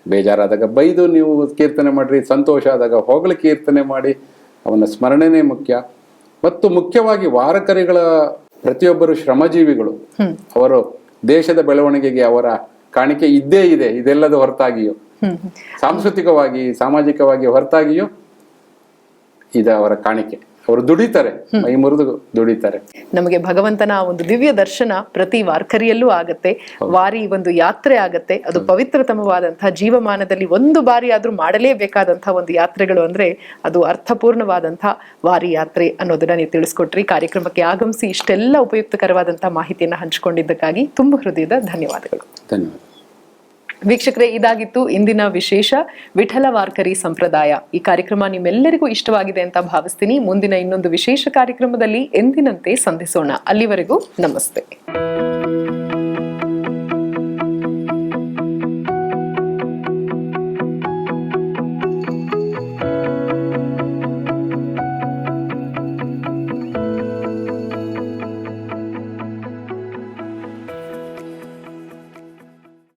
ಬೇಜಾರಾದಾಗ ಬೈದು ನೀವು ಕೀರ್ತನೆ ಮಾಡ್ರಿ ಸಂತೋಷ ಆದಾಗ ಹೊಗಳ ಕೀರ್ತನೆ ಮಾಡಿ ಅವನ ಸ್ಮರಣೆನೇ ಮುಖ್ಯ. ಮತ್ತು ಮುಖ್ಯವಾಗಿ ವಾರಕರಿಗಳ ಪ್ರತಿಯೊಬ್ಬರು ಶ್ರಮಜೀವಿಗಳು. ಅವರು ದೇಶದ ಬೆಳವಣಿಗೆಗೆ ಅವರ ಕಾಣಿಕೆ ಇದ್ದೇ ಇದೆ ಇದೆಲ್ಲದ ಹೊರತಾಗಿಯೂ. ಸಾಂಸ್ಕೃತಿಕವಾಗಿ ಸಾಮಾಜಿಕವಾಗಿ ಹೊರತಾಗಿಯೂ ಇದು ಅವರ ಕಾಣಿಕೆ ಅವರು ದುಡಿತಾರೆ ಮೈ ಮುರಿದು ದುಡಿತಾರೆ. ನಮಗೆ ಭಗವಂತನ ಒಂದು ದಿವ್ಯ ದರ್ಶನ ಪ್ರತಿ ವಾರ್ಕರಿಯಲ್ಲೂ ಆಗತ್ತೆ. ವಾರಿ ಒಂದು ಯಾತ್ರೆ ಆಗತ್ತೆ. ಅದು ಪವಿತ್ರತಮವಾದಂತಹ ಜೀವಮಾನದಲ್ಲಿ ಒಂದು ಬಾರಿ ಆದ್ರೂ ಮಾಡಲೇಬೇಕಾದಂತಹ ಒಂದು ಯಾತ್ರೆಗಳು ಅಂದ್ರೆ ಅದು ಅರ್ಥಪೂರ್ಣವಾದಂತಹ ವಾರಿ ಯಾತ್ರೆ ಅನ್ನೋದನ್ನ ನೀವು ತಿಳಿಸ್ಕೊಟ್ರಿ. ಕಾರ್ಯಕ್ರಮಕ್ಕೆ ಆಗಮಿಸಿ ಇಷ್ಟೆಲ್ಲ ಉಪಯುಕ್ತಕರವಾದಂತಹ ಮಾಹಿತಿಯನ್ನು ಹಂಚಿಕೊಂಡಿದ್ದಕ್ಕಾಗಿ ತುಂಬ ಹೃದಯದ ಧನ್ಯವಾದಗಳು. ಧನ್ಯವಾದ. ವೀಕ್ಷಕರೇ, ಇದಾಗಿತ್ತು ಇಂದಿನ ವಿಶೇಷ ವಿಠಲ ವಾರ್ಕರಿ ಸಂಪ್ರದಾಯ. ಈ ಕಾರ್ಯಕ್ರಮ ನಿಮ್ಮೆಲ್ಲರಿಗೂ ಇಷ್ಟವಾಗಿದೆ ಅಂತ ಭಾವಿಸ್ತೀನಿ. ಮುಂದಿನ ಇನ್ನೊಂದು ವಿಶೇಷ ಕಾರ್ಯಕ್ರಮದಲ್ಲಿ ಎಂದಿನಂತೆ ಸಂಧಿಸೋಣ. ಅಲ್ಲಿವರೆಗೂ ನಮಸ್ತೆ.